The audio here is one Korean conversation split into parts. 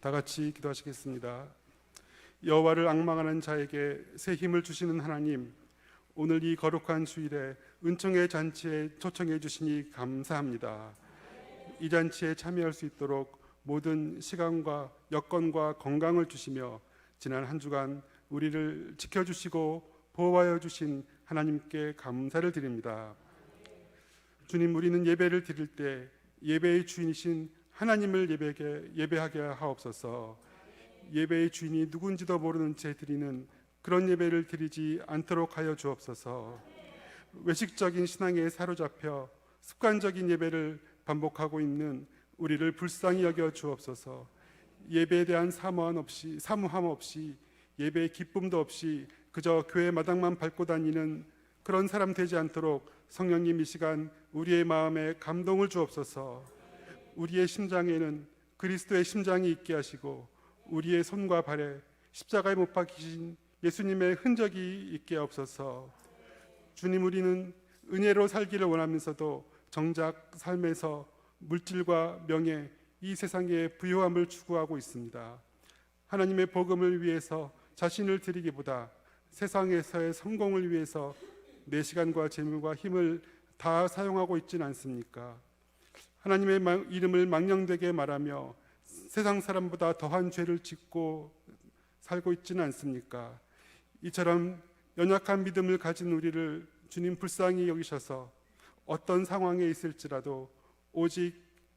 다 같이 기도하시겠습니다. 여호와를 악망하는 자에게 새 힘을 주시는 하나님, 오늘 이 거룩한 주일에 은총의 잔치에 초청해 주시니 감사합니다. 이 잔치에 참여할 수 있도록 모든 시간과 여건과 건강을 주시며 지난 한 주간 우리를 지켜주시고 보호하여 주신 하나님께 감사를 드립니다. 주님, 우리는 예배를 드릴 때 예배의 주인이신 하나님을 예배하게, 예배하게 하옵소서. 예배의 주인이 누군지도 모르는 채 드리는 그런 예배를 드리지 않도록 하여 주옵소서. 외식적인 신앙에 사로잡혀 습관적인 예배를 반복하고 있는 우리를 불쌍히 여겨 주옵소서. 예배에 대한 사모함 없이 사무함 없이 예배의 기쁨도 없이 그저 교회 마당만 밟고 다니는 그런 사람 되지 않도록 성령님 이 시간 우리의 마음에 감동을 주옵소서. 우리의 심장에는 그리스도의 심장이 있게 하시고 우리의 손과 발에 십자가에 못 박히신 예수님의 흔적이 있게 없어서 주님 우리는 은혜로 살기를 원하면서도 정작 삶에서 물질과 명예 이 세상의 부요함을 추구하고 있습니다. 하나님의 복음을 위해서 자신을 드리기보다 세상에서의 성공을 위해서 내 시간과 재물과 힘을 다 사용하고 있지는 않습니까? 하나님의 마- 이름을 망령되게 말하며 세상 사람보다 더한 죄를 짓고 살고 있지는 않습니까? 이처럼 연약한 믿음을 가진 우리를 주님 불쌍히 여기셔서 어떤 상황에 있을지라도 오직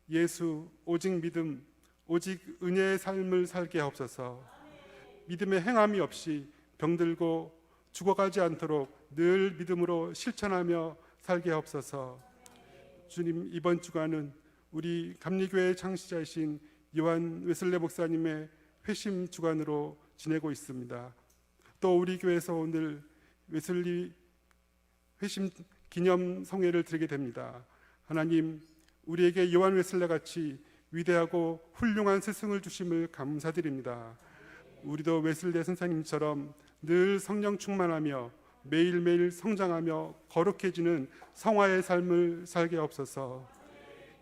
예수, 오직 믿음, 오직 은혜의 삶을 살게 하옵소서. 믿음의 행함이 없이 병들고 죽어가지 않도록 늘 믿음으로 실천하며 살게 하옵소서. 주님 이번 주간은 우리 감리교회 창시자이신 요한 웨슬레 목사님의 회심 주간으로 지내고 있습니다. 또 우리 교회에서 오늘 웨슬리 회심 기념 성회를 드리게 됩니다. 하나님 우리에게 요한 웨슬레 같이 위대하고 훌륭한 스승을 주심을 감사드립니다. 우리도 웨슬레 선생님처럼 늘 성령 충만하며 매일매일 성장하며 거룩해지는 성화의 삶을 살게 없어서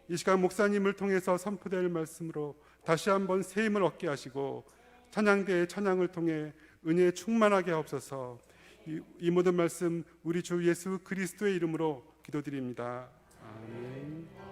이 시간 목사님을 통해서 선포될 말씀으로 다시 한번 새 힘을 얻게 하시고 찬양대의 찬양을 통해 은혜 충만하게 하옵소서 이, 이 모든 말씀 우리 주 예수 그리스도의 이름으로 기도드립니다. 아멘.